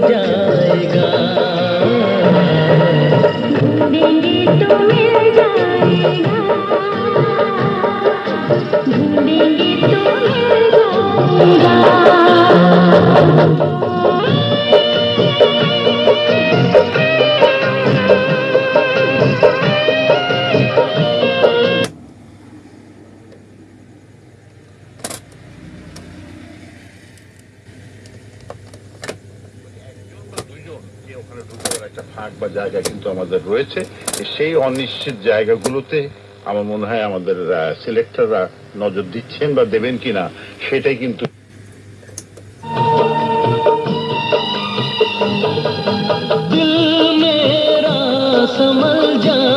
जाएगा। ढूंढेंगे तो मिल जाएगा। ढूंढेंगे तो मिल जाएगा। ওখানে ঢুকে যাওয়ার একটা ফাঁক বা জায়গা কিন্তু আমাদের রয়েছে সেই অনিশ্চিত জায়গাগুলোতে আমার মনে হয় আমাদের সিলেক্টররা নজর দিচ্ছেন বা দেবেন কিনা সেটাই কিন্তু दिल मेरा संभल जाए